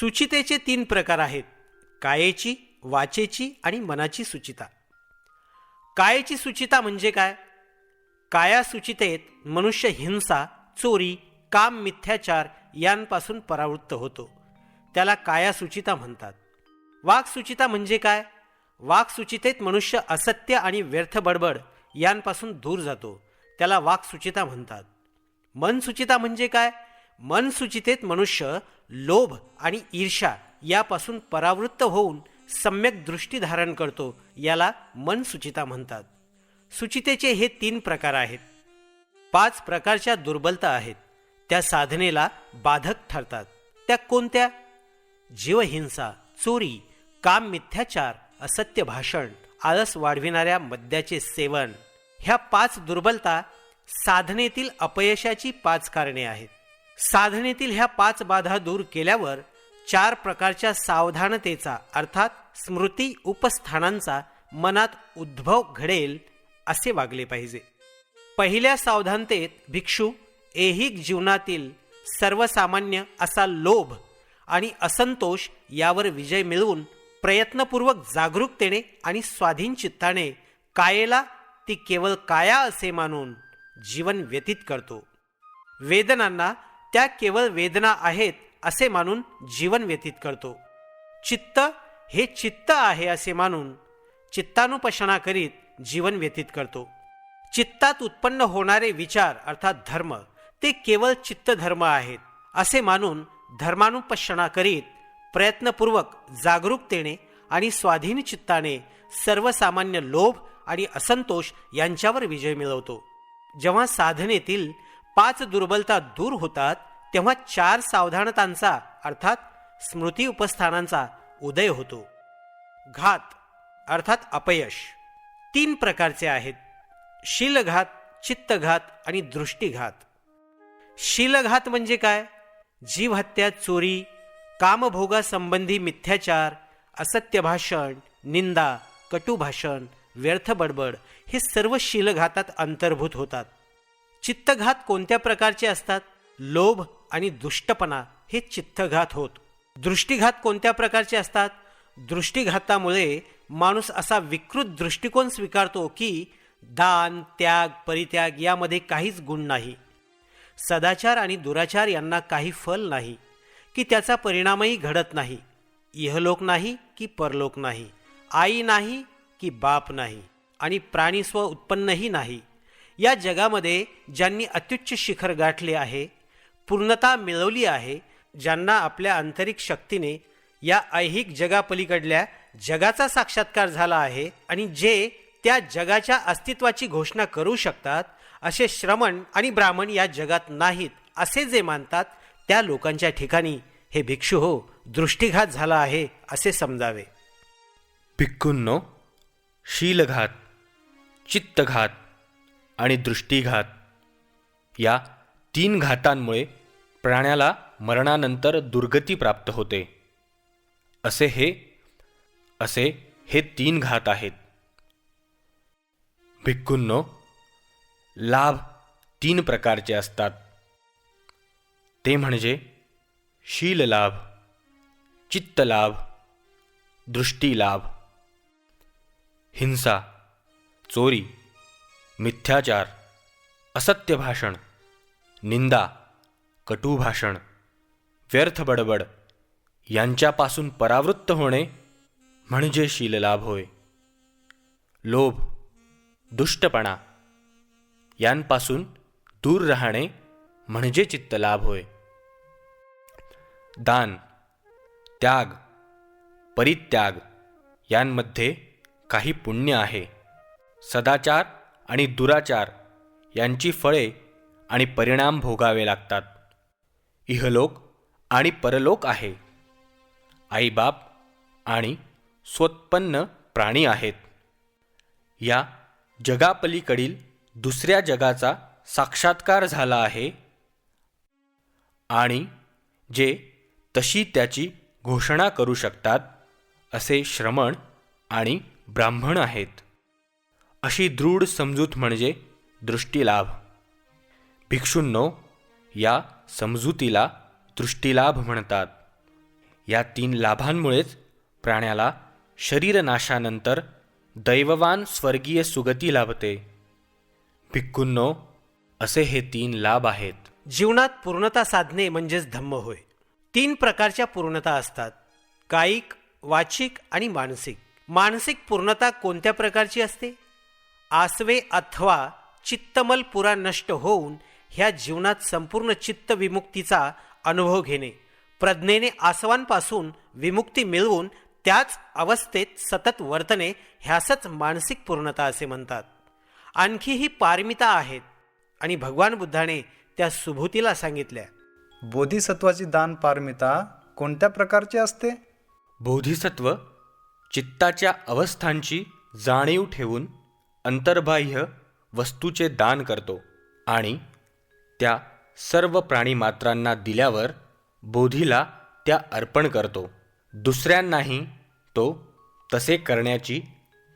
सुचितेचे तीन प्रकार आहेत. कायेची वाचेची आणि मनाची सुचिता. कायेची सुचिता म्हणजे काय? काया सुचितेत मनुष्य हिंसा चोरी काम मिथ्याचार यांपासून परावृत्त होतो. त्याला काया सुचिता म्हणतात. वाक्सुचिता म्हणजे काय? वाक्सुचितेत मनुष्य असत्य आणि व्यर्थ बडबड यांपासून दूर जातो. त्याला वाक्सुचिता म्हणतात. मनसुचिता म्हणजे काय? मन सुचितेत मनुष्य लोभ आणि ईर्षा यापासून परावृत्त होऊन सम्यक दृष्टी धारण करतो याला मन सुचिता म्हणतात. सुचितेचे हे तीन प्रकार आहेत. पाच प्रकारच्या दुर्बलता आहेत. त्या साधनेला बाधक ठरतात. त्या कोणत्या? जीवहिंसा चोरी काम मिथ्याचार असत्य भाषण आळस वाढविणाऱ्या मद्याचे सेवन. ह्या पाच दुर्बलता साधनेतील अपयशाची पाच कारणे आहेत. साधनेतील ह्या पाच बाधा दूर केल्यावर चार प्रकारच्या सावधानतेचा अर्थात स्मृती उपस्थानांचा मनात उद्भव घडेल असे वागले पाहिजे. पहिल्या सावधानतेत भिक्षू ऐहिक जीवनातील सर्वसामान्य असा लोभ आणि असंतोष यावर विजय मिळवून प्रयत्नपूर्वक जागरूकतेने आणि स्वाधीन चित्ताने कायेला ती केवळ काया असे मानून जीवन व्यतीत करतो. वेदनांना त्या केवळ वेदना आहेत असे मानून जीवन व्यतीत करतो. चित्त हे चित्त आहे असे मानून चित्तानुपशना करीत जीवन व्यतीत करतो. चित्तात उत्पन्न होणारे विचार अर्थात धर्म ते केवळ चित्त धर्म आहेत असे मानून धर्मानुपशना करीत प्रयत्नपूर्वक जागरूकतेने आणि स्वाधीन चित्ताने सर्वसामान्य लोभ आणि असंतोष यांच्यावर विजय मिळवतो. जेव्हा साधनेतील पाच दुर्बलता दूर होतात तेव्हा चार सावधानतांचा अर्थात स्मृती उपस्थानांचा उदय होतो. घात अर्थात अपयश तीन प्रकारचे आहेत. शीलघात चित्तघात आणि दृष्टीघात. शीलघात म्हणजे काय? जीवहत्या चोरी कामभोगासंबंधी मिथ्याचार असत्य भाषण निंदा कटू भाषण व्यर्थ बडबड हे सर्व शीलघातात अंतर्भूत होतात. चित्तघात कोणत्या प्रकारचे असतात? लोभ आणि दुष्टपणा हे चित्तघात होत. दृष्टीघात कोणत्या प्रकारचे असतात? दृष्टीघातामुळे माणूस असा विकृत दृष्टिकोन स्वीकारतो की दान त्याग परित्याग यामध्ये काहीच गुण नाही. सदाचार आणि दुराचार यांना काही फल नाही की त्याचा परिणामही घडत नाही. इहलोक नाही की परलोक नाही. आई नाही की बाप नाही. आणि प्राणीस्व उत्पन्नही नाही. या जगामध्ये ज्यांनी अत्युच्च शिखर गाठले आहे पूर्णता मिळवली आहे ज्यांना आपल्या आंतरिक शक्तीने या ऐहिक जगापलीकडल्या जगाचा साक्षात्कार झाला आहे आणि जे त्या जगाच्या अस्तित्वाची घोषणा करू शकतात असे श्रमण आणि ब्राह्मण या जगात नाहीत असे जे मानतात त्या लोकांच्या ठिकाणी हे भिक्षू हो दृष्टीघात झाला आहे असे समजावे. भिक्खूंनो शीलघात चित्तघात आणि दृष्टीघात. या तीन घातांमुळे प्राण्याला मरणानंतर दुर्गती प्राप्त होते. असे हे असे हे तीन घात आहेत. भिक्खूंनो लाभ तीन प्रकारचे असतात. ते म्हणजे शीललाभ चित्तलाभ दृष्टीलाभ हिंसा चोरी मिथ्याचार असत्य भाषण निंदा कटू भाषण व्यर्थ बडबड यांच्यापासून परावृत्त होणे म्हणजे शीललाभ होय. लोभ दुष्टपणा यांपासून दूर राहणे म्हणजे चित्तलाभ होय. दान त्याग परित्याग यांमध्ये काही पुण्य आहे. सदाचार आणि दुराचार यांची फळे आणि परिणाम भोगावे लागतात. इहलोक आणि परलोक आहे. आईबाप आणि स्वोत्पन्न प्राणी आहेत. या जगापलीकडील दुसऱ्या जगाचा साक्षात्कार झाला आहे आणि जे तशी त्याची घोषणा करू शकतात असे श्रमण आणि ब्राह्मण आहेत. अशी दृढ समजूत म्हणजे दृष्टीलाभ. भिक्षूंनो या समजुतीला दृष्टीलाभ म्हणतात. या तीन लाभांमुळेच प्राण्याला शरीरनाशानंतर दैववान स्वर्गीय सुगती लाभते. भिक्खूंनो असे हे तीन लाभ आहेत. जीवनात पूर्णता साधणे म्हणजेच धम्म होय. तीन प्रकारच्या पूर्णता असतात. कायिक वाचिक आणि मानसिक. मानसिक पूर्णता कोणत्या प्रकारची असते? आसवे अथवा चित्तमल पुरा नष्ट होऊन ह्या जीवनात संपूर्ण चित्त विमुक्तीचा अनुभव घेणे. प्रज्ञेने आसवांपासून विमुक्ती मिळवून त्याच अवस्थेत सतत वर्तने ह्यासच मानसिक पूर्णता असे म्हणतात. आणखीही पारमिता आहेत आणि भगवान बुद्धाने त्या सुभूतीला सांगितल्या. बोधिसत्वाची दान पारमिता कोणत्या प्रकारची असते? बोधिसत्व चित्ताच्या अवस्थांची जाणीव ठेवून अंतर्बाह्य वस्तूचे दान करतो आणि त्या सर्व प्राणीमात्रांना दिल्यावर बोधीला त्या अर्पण करतो. दुसऱ्यांनाही तो तसे करण्याची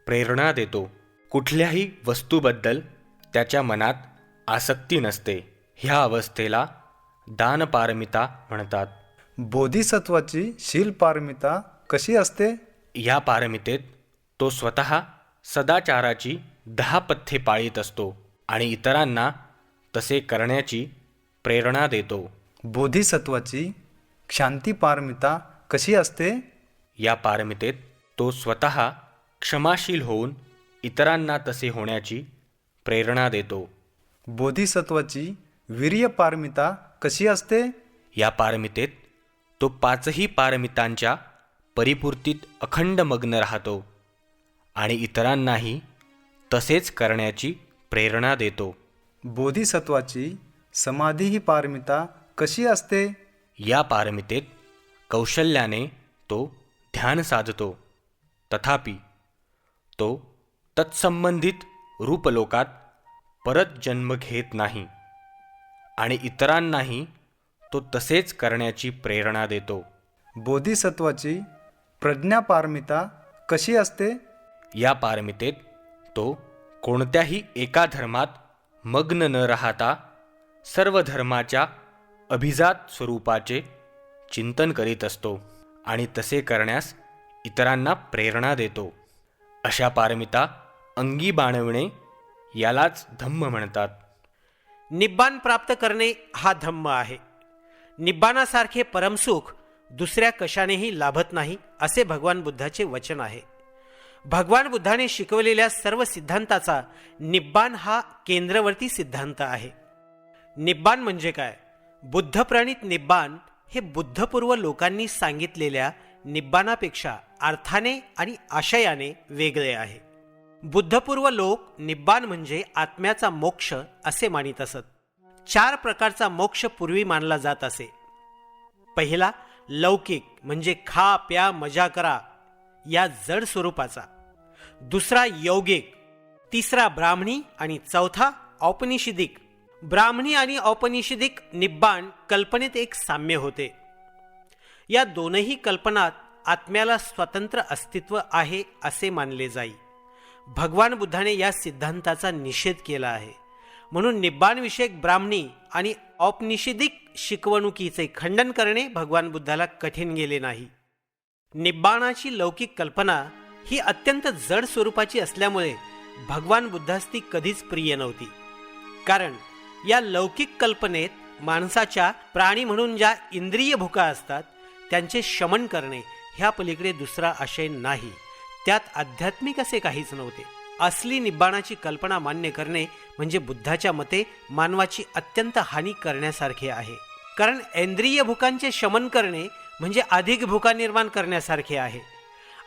प्रेरणा देतो. कुठल्याही वस्तूबद्दल त्याच्या मनात आसक्ती नसते. ह्या अवस्थेला दानपारमिता म्हणतात. बोधिसत्वाची शील पारमिता कशी असते? या पारमितेत तो स्वतः सदाचाराची दहा पथ्ये पाळीत असतो आणि इतरांना तसे करण्याची प्रेरणा देतो. बोधिसत्वाची क्षांती पारमिता कशी असते? या पारमितेत तो स्वतः क्षमाशील होऊन इतरांना तसे होण्याची प्रेरणा देतो. बोधिसत्वाची वीर्य पारमिता कशी असते? या पारमितेत तो पाचही पारमितांच्या परिपूर्तीत अखंड मग्न राहतो. आणि इतरांनाही तसेच करण्याची प्रेरणा देतो. बोधिसत्वाची समाधी ही पारमिता कशी असते? या पारमितेत कौशल्याने तो ध्यान साधतो. तथापि तो तत्संबंधित रूपलोकात परत जन्म घेत नाही आणि इतरांनाही तो तसेच करण्याची प्रेरणा देतो. बोधिसत्वाची प्रज्ञा पारमिता कशी असते? या पारमितेत तो कोणत्याही एका धर्मात मग्न न राहता सर्व धर्माच्या अभिजात स्वरूपाचे चिंतन करीत असतो आणि तसे करण्यास इतरांना प्रेरणा देतो. अशा पारमिता अंगी बाणविणे यालाच धम्म म्हणतात. निब्बान प्राप्त करणे हा धम्म आहे. निब्बानासारखे परमसुख दुसऱ्या कशानेही लाभत नाही असे भगवान बुद्धाचे वचन आहे. भगवान बुद्धाने शिकवलेल्या सर्व सिद्धांताचा निब्बान हा केंद्रवर्ती सिद्धांत आहे. निब्बान म्हणजे काय? बुद्धप्रणित निब्बान हे बुद्धपूर्व लोकांनी सांगितलेल्या निब्बानापेक्षा अर्थाने आणि आशयाने वेगळे आहे. बुद्धपूर्व लोक निब्बान म्हणजे आत्म्याचा मोक्ष असे मानित असत. चार प्रकारचा मोक्ष पूर्वी मानला जात असे. पहिला लौकिक म्हणजे खा प्या मजा करा या जड स्वरूपाचा. दुसरा यौगिक तिसरा ब्राह्मणी आणि चौथा औपनिषदिक. ब्राह्मणी आणि औपनिषदिक निब्बाण कल्पनेत एक साम्य होते. या दोनही कल्पनात आत्म्याला स्वतंत्र अस्तित्व आहे असे मानले जाई. भगवान बुद्धाने या सिद्धांताचा निषेध केला आहे. म्हणून निब्बाणविषयक ब्राह्मणी आणि औपनिषदिक शिकवणुकीचे खंडन करणे भगवान बुद्धाला कठीण गेले नाही. निब्बाणाची लौकिक कल्पना ही अत्यंत जड स्वरूपाची असल्यामुळे भगवान बुद्धास ती कधीच प्रिय नव्हती. कारण या लौकिक कल्पनेत माणसाच्या प्राणी म्हणून ज्या इंद्रिय भुका असतात त्यांचे शमन करणे ह्या पलीकडे दुसरा आशय नाही. त्यात आध्यात्मिक असे काहीच नव्हते. असली निब्बाणाची कल्पना मान्य करणे म्हणजे बुद्धाच्या मते मानवाची अत्यंत हानी करण्यासारखे आहे. कारण इंद्रिय भुकांचे शमन करणे म्हणजे अधिक भुका निर्माण करण्यासारखे आहे.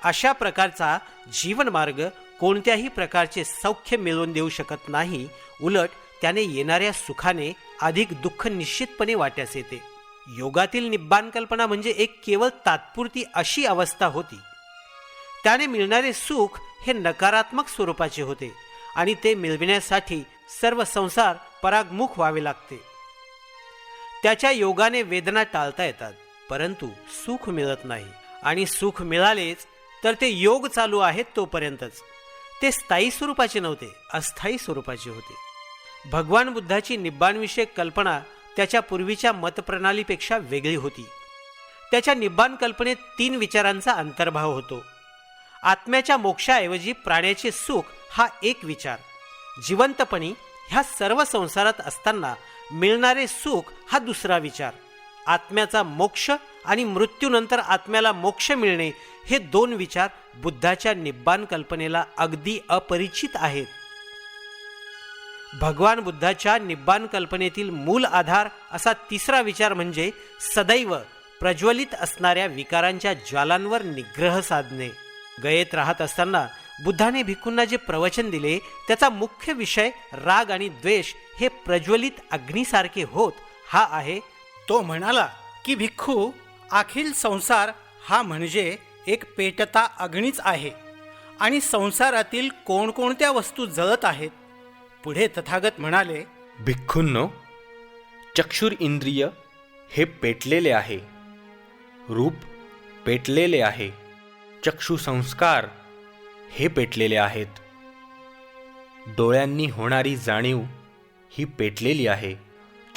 अशा प्रकारचा जीवनमार्ग कोणत्याही प्रकारचे सौख्य मिळवून देऊ शकत नाही उलट त्याने येणाऱ्या सुखाने अधिक दुःख निश्चितपणे वाट्यास येते. योगातील निब्बाण कल्पना म्हणजे एक केवळ तात्पुरती अशी अवस्था होती. त्याने मिळणारे सुख हे नकारात्मक स्वरूपाचे होते आणि ते मिळविण्यासाठी सर्व संसार परागमुख व्हावे लागते. त्याच्या योगाने वेदना टाळता येतात परंतु सुख मिळत नाही आणि सुख मिळालेच तर ते योग चालू आहेत तोपर्यंतच. ते स्थायी स्वरूपाचे नव्हते अस्थायी स्वरूपाचे होते. भगवान बुद्धाची निब्बाणविषयक कल्पना त्याच्या पूर्वीच्या मतप्रणालीपेक्षा वेगळी होती. त्याच्या निब्बाण कल्पनेत तीन विचारांचा अंतर्भाव होतो. आत्म्याच्या मोक्षाऐवजी प्राण्याचे सुख हा एक विचार. जिवंतपणी ह्या सर्व संसारात असताना मिळणारे सुख हा दुसरा विचार. आत्म्याचा मोक्ष आणि मृत्यूनंतर आत्म्याला मोक्ष मिळणे हे दोन विचार बुद्धाच्या निब्बाण कल्पनेला अगदी अपरिचित आहेत. भगवान बुद्धाच्या निब्बाण कल्पनेतील मूल आधार असा तिसरा विचार म्हणजे सदैव प्रज्वलित असणाऱ्या विकारांच्या ज्वालांवर निग्रह साधणे. गयेत राहत असताना बुद्धाने भिक्खूंना जे प्रवचन दिले त्याचा मुख्य विषय राग आणि द्वेष हे प्रज्वलित अग्नीसारखे होत हा आहे. तो म्हणाला की भिक्खू अखिल संसार हा म्हणजे एक पेटता अग्नीच आहे. आणि संसारातील कोणकोणत्या वस्तू जळत आहेत पुढे तथागत म्हणाले भिक्खूंनो चक्षुर इंद्रिय हे पेटलेले आहे. रूप पेटलेले आहे. चक्षु संस्कार हे पेटलेले आहेत. डोळ्यांनी होणारी जाणीव ही पेटलेली आहे.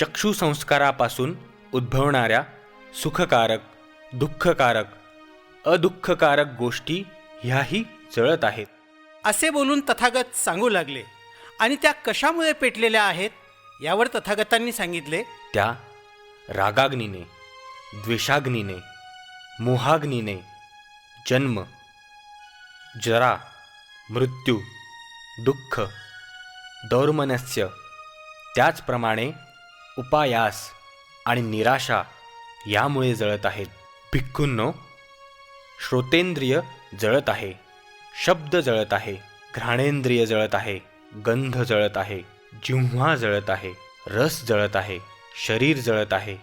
चक्षु संस्कारापासून उद्भवणाऱ्या सुखकारक दुःखकारक अदुःखकारक गोष्टी ह्याही जळत आहेत. असे बोलून तथागत सांगू लागले. आणि त्या कशामुळे पेटलेल्या आहेत यावर तथागतांनी सांगितले? त्या रागाग्नीने द्वेषाग्नीने मोहाग्नीने जन्म जरा मृत्यू दुःख दौर्मनस्य त्याचप्रमाणे उपायास आणि निराशा यामुळे जळत आहेत भिक्खूंनो श्रोतेंद्रिय जळत आहे. शब्द जळत आहे. घ्राणेंद्रिय जळत आहे. गंध जळत आहे. जिव्हा जळत आहे. रस जळत आहे. शरीर जळत आहे.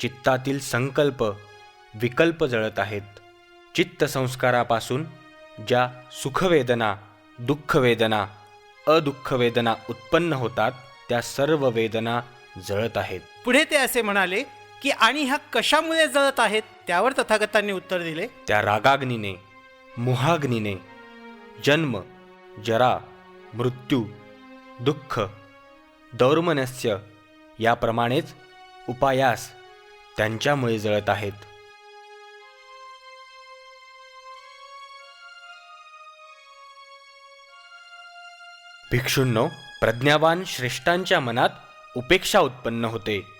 चित्तातील संकल्प विकल्प जळत आहेत. चित्तसंस्कारापासून ज्या सुखवेदना दुःखवेदना अदुःखवेदना उत्पन्न होतात त्या सर्व वेदना जळत आहेत. पुढे ते असे म्हणाले की आणि ह्या कशामुळे जळत आहेत? त्यावर तथागतांनी उत्तर दिले. त्या रागाग्नीने मोहाग्नीने जन्म जरा मृत्यू दुःख दौर्मनस्य याप्रमाणेच उपायास त्यांच्यामुळे जळत आहेत. भिक्षूंनो प्रज्ञावान श्रेष्ठांच्या मनात उपेक्षा उत्पन्न होते.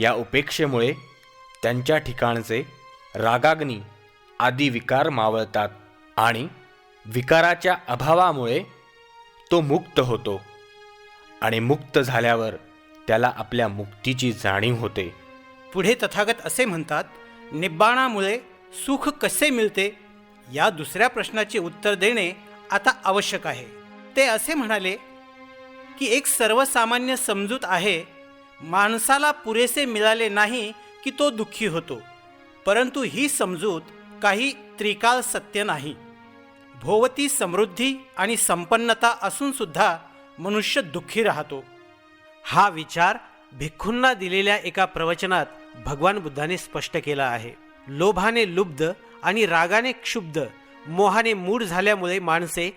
या उपेक्षेमुळे त्यांच्या ठिकाणचे रागाग्नी आदी विकार मावळतात आणि विकाराच्या अभावामुळे तो मुक्त होतो आणि मुक्त झाल्यावर त्याला आपल्या मुक्तीची जाणीव होते. पुढे तथागत असे म्हणतात निब्बाणामुळे सुख कसे मिळते? या दुसऱ्या प्रश्नाचे उत्तर देणे आता आवश्यक आहे. ते असे म्हणाले की एक सर्वसामान्य समजूत आहे माणसाला पुरेसे मिळाले नाही की तो दुःखी होतो. परंतु ही समजूत काही त्रिकाळ सत्य नाही. भोवती समृद्धी आणि संपन्नता असूनसुद्धा मनुष्य दुःखी राहतो. हा विचार भिक्खूंना दिलेल्या एका प्रवचनात भगवान बुद्धाने स्पष्ट केला आहे. लोभाने लुब्ध आणि रागाने क्षुब्ध मोहाने मूढ झाल्यामुळे माणसे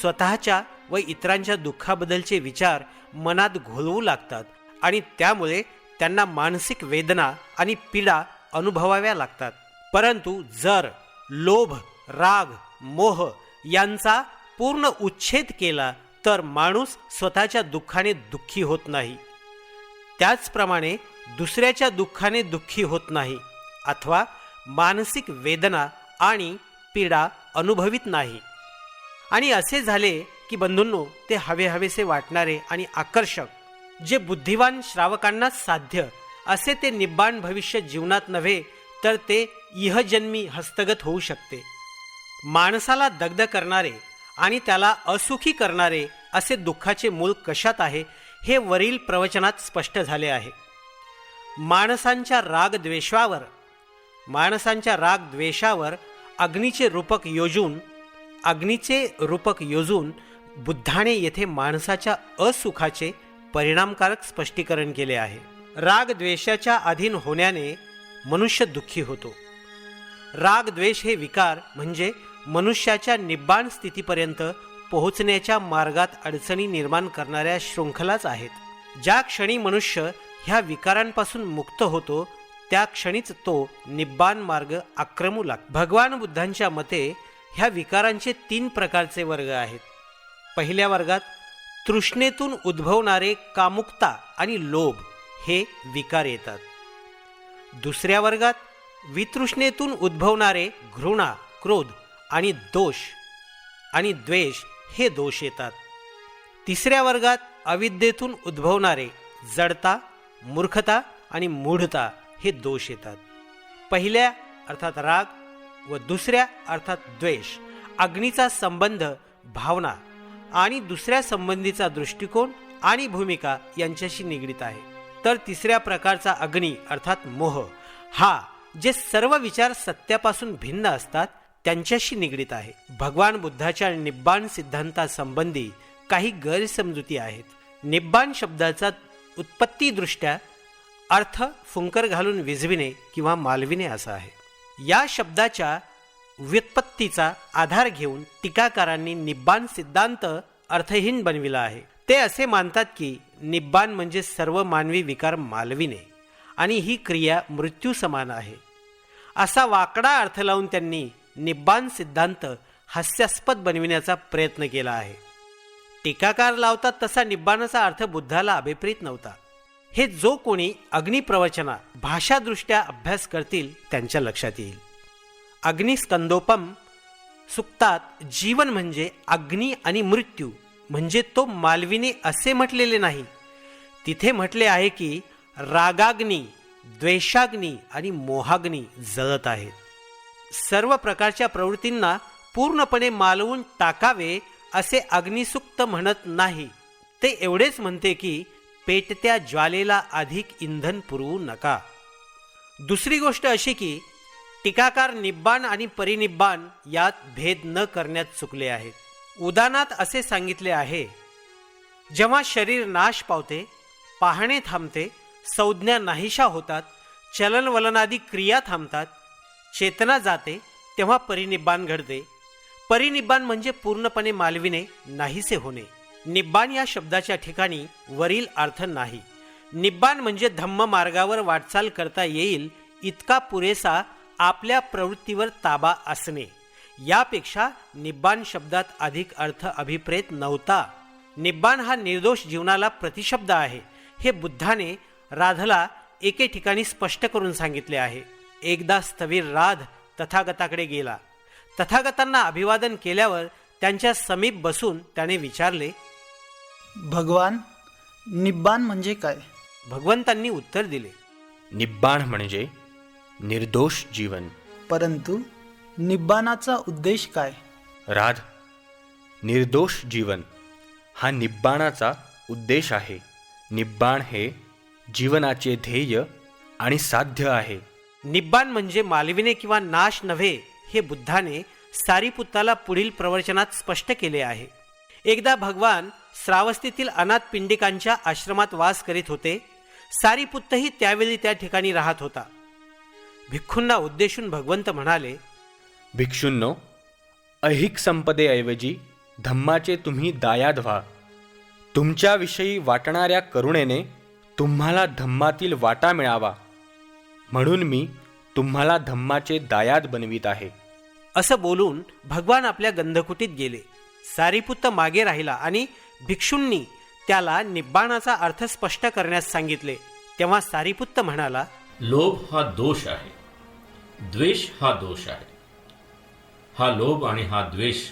स्वतःच्या व इतरांच्या दुःखाबद्दलचे विचार मनात घोलवू लागतात. आणि त्यामुळे त्यांना मानसिक वेदना आणि पीडा अनुभवाव्या लागतात. परंतु जर लोभ राग मोह यांचा पूर्ण उच्छेद केला तर माणूस स्वतःच्या दुःखाने दुःखी होत नाही. त्याचप्रमाणे दुसऱ्याच्या दुःखाने दुःखी होत नाही अथवा मानसिक वेदना आणि पीडा अनुभवित नाही. आणि असे झाले की बंधूंनो ते हवे हवेसे वाटणारे आणि आकर्षक जे बुद्धिवान श्रावकांना साध्य असे ते निब्बाण भविष्य जीवनात नव्हे तर ते इहजन्मी हस्तगत होऊ शकते. माणसाला दग्ध करणारे आणि त्याला असुखी करणारे असे दुःखाचे मूळ कशात आहे हे वरील प्रवचनात स्पष्ट झाले आहे. माणसांच्या राग द्वेषावर माणसांच्या राग द्वेषावर अग्नीचे रूपक योजून अग्नीचे रूपक योजून बुद्धाने येथे माणसाच्या असुखाचे परिणामकारक स्पष्टीकरण केले आहे. राग द्वेषाच्या अधीन होण्याने मनुष्य दुःखी होतो. राग द्वेष हे विकार म्हणजे मनुष्याच्या निब्बाण स्थितीपर्यंत पोहोचण्याच्या मार्गात अडचणी निर्माण करणाऱ्या शृंखलाच आहेत. ज्या क्षणी मनुष्य ह्या विकारांपासून मुक्त होतो त्या क्षणीच तो निब्बाण मार्ग आक्रमू लाग भगवान बुद्धांच्या मते ह्या विकारांचे तीन प्रकारचे वर्ग आहेत. पहिल्या वर्गात तृष्णेतून उद्भवणारे कामुकता आणि लोभ हे विकार येतात. दुसऱ्या वर्गात वितृष्णेतून उद्भवणारे घृणा क्रोध आणि दोष आणि द्वेष हे दोष येतात. तिसऱ्या वर्गात अविद्येतून उद्भवणारे जडता मूर्खता आणि मूढता हे दोष येतात. पहिल्या अर्थात राग व दुसऱ्या अर्थात द्वेष अग्नीचा संबंध भावना आणि दुसऱ्या संबंधीचा दृष्टिकोन आणि भूमिका यांच्याशी निगडीत आहे. तर तिसऱ्या प्रकारचा अग्नी अर्थात मोह हा जे सर्व विचार सत्यापासून भिन्न असतात त्यांच्याशी निगडीत आहे. भगवान बुद्धाच्या निब्बाण सिद्धांतासंबंधी काही गैरसमजुती आहेत. निब्बाण शब्दाचा उत्पत्तीदृष्ट्या अर्थ फुंकर घालून विझविणे किंवा मालविणे असा आहे. या शब्दाच्या व्युत्पत्तीचा आधार घेऊन टीकाकारांनी निब्बाण सिद्धांत अर्थहीन बनविला आहे. ते असे मानतात की निब्बाण म्हणजे सर्व मानवी विकार मालविणे आणि ही क्रिया मृत्यू समान आहे. असा वाकडा अर्थ लावून त्यांनी निब्बाण सिद्धांत हास्यास्पद बनविण्याचा प्रयत्न केला आहे. टीकाकार लावतात तसा निब्बाणाचा अर्थ बुद्धाला अभिप्रेत नव्हता. हे जो कोणी अग्निप्रवचना भाषादृष्ट्या अभ्यास करतील त्यांच्या लक्षात येईल. अग्निस्कंदोपम सुक्तात जीवन म्हणजे अग्नी आणि मृत्यू म्हणजे तो मालविनी असे म्हटलेले नाही. तिथे म्हटले आहे की रागाग्नी द्वेषाग्नी आणि मोहाग्नी जळत आहेत सर्व प्रकारच्या प्रवृत्तींना पूर्णपणे मालवून टाकावे असे अग्निसुक्त म्हणत नाही. ते एवढेच म्हणते की पेटत्या ज्वालेला अधिक इंधन पुरवू नका. दुसरी गोष्ट अशी की टीकाकार निब्बाण आणि परिनिब्बाण यात भेद न करण्यात चुकले आहेत. उदानात असे सांगितले आहे जेव्हा शरीर नाश पावते पाहणे थांबते संज्ञा नाहीशा होतात चलनवलनादी क्रिया थांबतात चेतना जाते तेव्हा परिनिब्बाण घडते. परिनिब्बाण म्हणजे पूर्णपणे मालविणे नाहीसे होणे. निब्बाण या शब्दाच्या ठिकाणी वरील अर्थ नाही. निब्बाण म्हणजे धम्म मार्गावर वाटचाल करता येईल इतका पुरेसा आपल्या प्रवृत्तीवर ताबा असणे. यापेक्षा निब्बाण शब्दात अधिक अर्थ अभिप्रेत नव्हता. निब्बाण हा निर्दोष जीवनाला प्रतिशब्द आहे हे बुद्धाने राधला एके ठिकाणी स्पष्ट करून सांगितले आहे. एकदा स्थवीर राध तथागताकडे गेला. तथागतांना अभिवादन केल्यावर त्यांच्या समीप बसून त्याने विचारले भगवान निब्बाण म्हणजे काय? भगवंतांनी उत्तर दिले निब्बाण म्हणजे निर्दोष जीवन. परंतु निब्बाणाचा उद्देश काय? राध निर्दोष जीवन हा निब्बाणाचा उद्देश आहे. निब्बाण हे जीवनाचे ध्येय आणि साध्य आहे. निब्बाण म्हणजे मालविने किंवा नाश नव्हे हे बुद्धाने सारीपुत्ताला पुढील प्रवचनात स्पष्ट केले आहे. एकदा भगवान श्रावस्तीतील अनाथ पिंडिकांच्या आश्रमात वास करीत होते. सारीपुत्तही त्यावेळी त्या ठिकाणी राहत होता. भिक्खूंना उद्देशून भगवंत म्हणाले भिक्षूंनो ऐहिक संपदेऐवजी धम्माचे तुम्ही दायाद व्हा. तुमच्याविषयी वाटणाऱ्या करुणेने तुम्हाला धम्मातील वाटा मिळावा. म्हणून मी तुम्हाला धम्माचे दायाद बनवित आहे. असं बोलून भगवान आपल्या गंधकुटीत गेले. सारीपुत्त मागे राहिला आणि भिक्षूंनी त्याला निब्बाणाचा अर्थ स्पष्ट करण्यास सांगितले. तेव्हा सारीपुत्त म्हणाला लोभ हा दोष आहे. द्वेष हा दोष आहे. हा लोभ आणि हा द्वेष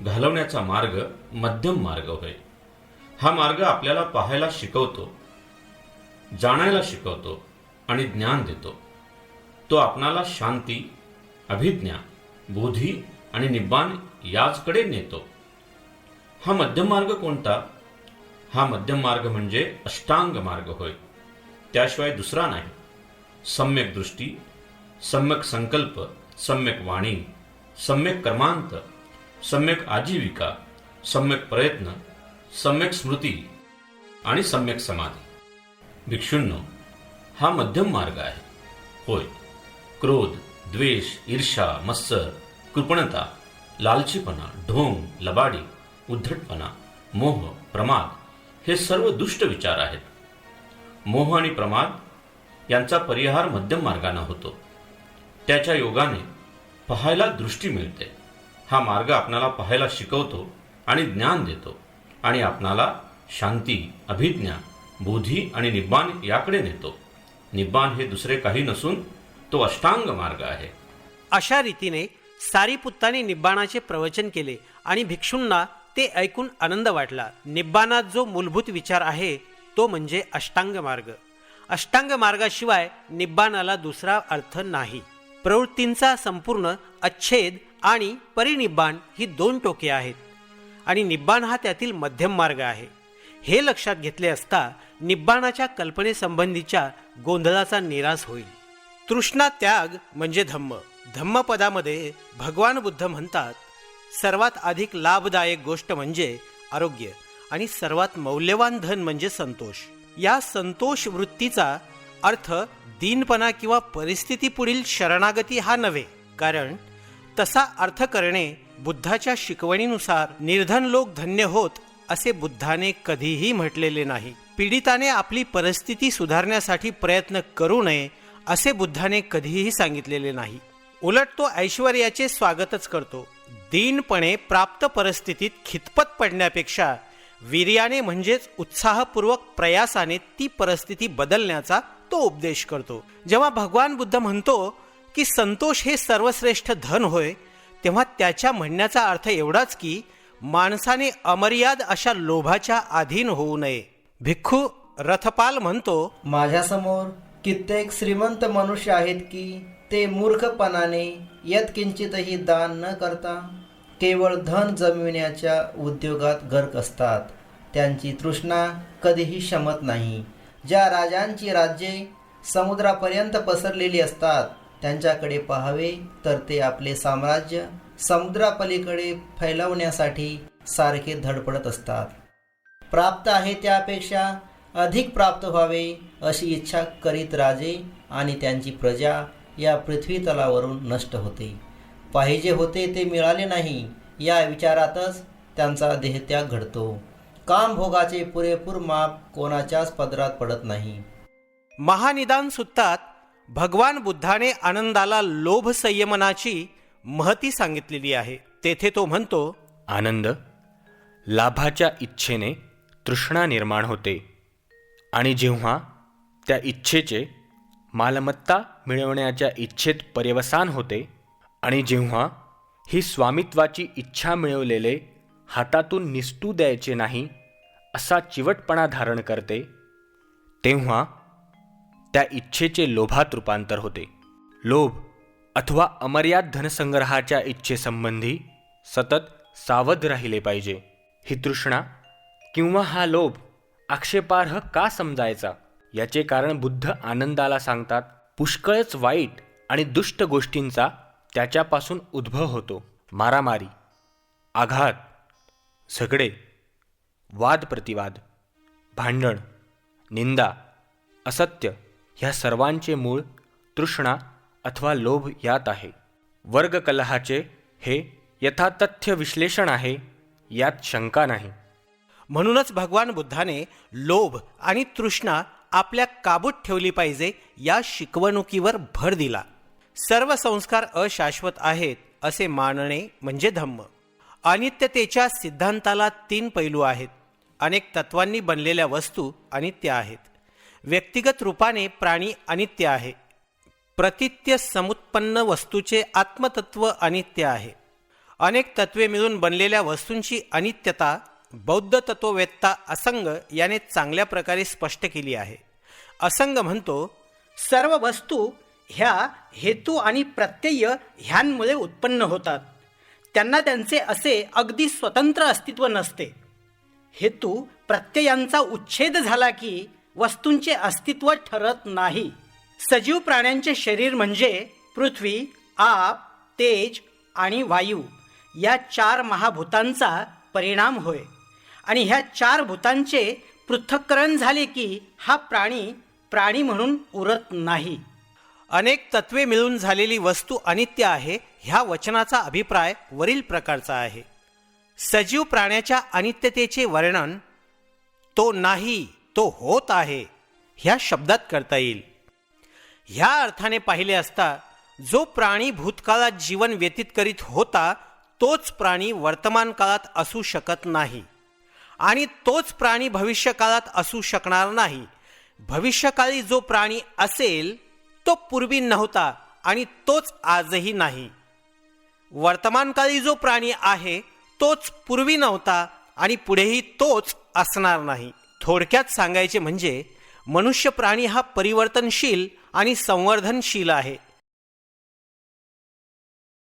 घालवण्याचा मार्ग मध्यम मार्ग होय. हा मार्ग आपल्याला पाहायला शिकवतो जाणायला शिकवतो आणि ज्ञान देतो. तो आपणाला शांती अभिज्ञा बोधी आणि निब्बाण याचकडे नेतो. हा मध्यम मार्ग कोणता? हा मध्यम मार्ग म्हणजे अष्टांग मार्ग होय. त्याशिवाय दुसरा नाही. सम्यक दृष्टी सम्यक संकल्प सम्यक वाणी सम्यक कर्मांत सम्यक आजीविका सम्यक प्रयत्न सम्यक स्मृती आणि सम्यक समाधी. भिक्षूंनो हा मध्यम मार्ग आहे. होय क्रोध द्वेष ईर्षा मत्सर कृपणता लालचीपणा ढोंग लबाडी उद्धटपणा मोह प्रमाद हे सर्व दुष्ट विचार आहेत. मोह आणि प्रमाद यांचा परिहार मध्यम मार्गाने होतो. त्याच्या योगाने पाहायला दृष्टी मिळते. हा मार्ग आपणाला पाहायला शिकवतो आणि ज्ञान देतो आणि आपणाला शांती अभिज्ञा बोधी आणि निब्बाण याकडे नेतो. निब्बाण हे दुसरे काही नसून तो अष्टांग मार्ग आहे. अशा रीतीने सारीपुत्ताने निब्बाणाचे प्रवचन केले आणि भिक्षूंना ते ऐकून आनंद वाटला. निब्बाणात जो मूलभूत विचार आहे तो म्हणजे अष्टांग मार्ग. अष्टांग मार्गाशिवाय निब्बाणाला दुसरा अर्थ नाही. प्रवृत्तींचा संपूर्ण अच्छेद आणि परिनिब्बाण ही दोन टोके आहेत. आणि निब्बाण हा त्यातील मध्यम मार्ग आहे. हे लक्षात घेतले असता निब्बाणाच्या कल्पनेसंबंधीच्या गोंधळाचा निराश होईल. तृष्णा त्याग म्हणजे धम्म. धम्मपदामध्ये भगवान बुद्ध म्हणतात सर्वात अधिक लाभदायक गोष्ट म्हणजे आरोग्य आणि सर्वात मौल्यवान धन म्हणजे संतोष. या संतोष वृत्तीचा अर्थ दीनपणा किंवा परिस्थिती पुढील शरणागती हा नव्हे. कारण तसा अर्थ करणे बुद्धाच्या शिकवणीनुसार निर्धन लोक धन्य होत असे बुद्धाने कधीही म्हटलेले नाही. पीडिताने आपली परिस्थिती सुधारण्यासाठी प्रयत्न करू नये असे बुद्धाने कधीही सांगितलेले नाही. उलट तो ऐश्वर्याचे स्वागतच करतो. दीनपणे प्राप्त परिस्थितीत खितपत पडण्यापेक्षा वीर्याने म्हणजेच उत्साहपूर्वक प्रयासाने ती परिस्थिती बदलण्याचा तो उपदेश करतो. जेव्हा भगवान बुद्ध म्हणतो की संतोष हे सर्वश्रेष्ठ धन होय तेव्हा त्याच्या म्हणण्याचा अर्थ एवढाच की माणसाने अमर्याद अशा लोभाच्या अधीन होऊ नये. भिक्खू रथपाल म्हणतो माझ्यासमोर कित्येक श्रीमंत मनुष्य आहेत की ते मूर्खपणाने यत्किंचितही दान न करता केवळ धन जमविण्याच्या उद्योगात गर्क असतात. त्यांची तृष्णा कधीही शमत नाही. ज्या राजांची राज्ये समुद्रापर्यंत पसरलेली असतात त्यांच्याकडे पाहावे तर ते आपले साम्राज्य समुद्रापलीकडे फैलवण्यासाठी सारखे धडपडत असतात. प्राप्त आहे त्यापेक्षा अधिक प्राप्त व्हावे अशी इच्छा करीत राजे आणि त्यांची प्रजा या पृथ्वी तलावरून नष्ट होते. पाहिजे होते ते मिळाले नाही या विचारातच त्यांचा देहत्याग घडतो. कामभोगाचे पुरेपूर माप कोणाच्याच पदरात पडत नाही. महानिदान सुत्तात भगवान बुद्धाने आनंदाला लोभ संयमनाची महती सांगितलेली आहे. तेथे तो म्हणतो आनंद लाभाच्या इच्छेने तृष्णा निर्माण होते. आणि जेव्हा त्या इच्छेचे मालमत्ता मिळवण्याच्या इच्छेत पर्यवसान होते आणि जेव्हा ही स्वामित्वाची इच्छा मिळवलेले हातातून निसटू द्यायचे नाही असा चिवटपणा धारण करते तेव्हा त्या इच्छेचे लोभात रूपांतर होते. लोभ अथवा अमर्याद धनसंग्रहाच्या इच्छेसंबंधी सतत सावध राहिले पाहिजे. ही तृष्णा किंवा हा लोभ आक्षेपार्ह का समजायचा? याचे कारण बुद्ध आनंदाला सांगतात पुष्कळच वाईट आणि दुष्ट गोष्टींचा त्याच्यापासून उद्भव होतो. मारामारी आघात झगडे वाद प्रतिवाद भांडण निंदा असत्य ह्या सर्वांचे मूळ तृष्णा अथवा लोभ यात आहे. वर्गकलहाचे हे यथातथ्य विश्लेषण आहे यात शंका नाही. म्हणूनच भगवान बुद्धाने लोभ आणि तृष्णा आपल्या काबूत ठेवली पाहिजे या शिकवणुकीवर भर दिला. सर्व संस्कार अशाश्वत आहेत असे मानणे म्हणजे धम्म. अनित्यतेच्या सिद्धांताला तीन पैलू आहेत. अनेक तत्वांनी बनलेल्या वस्तू अनित्य आहेत. व्यक्तिगत रूपाने प्राणी अनित्य आहे. प्रतित्य समुत्पन्न वस्तूचे आत्मतत्व अनित्य आहे. अनेक तत्वे मिळून बनलेल्या वस्तूंची अनित्यता बौद्ध तत्ववेत्ता असंग याने चांगल्या प्रकारे स्पष्ट केली आहे. असंग म्हणतो सर्व वस्तू ह्या हेतू आणि प्रत्यय ह्यांमुळे उत्पन्न होतात. त्यांना त्यांचे असे अगदी स्वतंत्र अस्तित्व नसते. हेतू प्रत्ययांचा उच्छेद झाला की वस्तूंचे अस्तित्व ठरत नाही. सजीव प्राण्यांचे शरीर म्हणजे पृथ्वी आप तेज आणि वायू या चार महाभूतांचा परिणाम होय. आणि ह्या चार भूतांचे पृथक्करण झाले की हा प्राणी प्राणी म्हणून उरत नाही. अनेक तत्वे मिळून झालेली वस्तू अनित्य आहे ह्या वचनाचा अभिप्राय वरील प्रकारचा आहे. सजीव प्राण्याच्या अनित्यतेचे वर्णन तो नाही तो होत आहे ह्या शब्दात करता येईल. ह्या अर्थाने पाहिले असता जो प्राणी भूतकाळात जीवन व्यतीत करीत होता तोच प्राणी वर्तमान काळात असू शकत नाही. आणि तोच प्राणी भविष्यकाळात असू शकणार नाही. भविष्यकाळी जो प्राणी असेल तो पूर्वी नव्हता आणि तोच आजही नाही. वर्तमानकाळी जो प्राणी आहे तोच पूर्वी नव्हता आणि पुढेही तोच असणार नाही. थोडक्यात सांगायचे म्हणजे मनुष्य प्राणी हा परिवर्तनशील आणि संवर्धनशील आहे.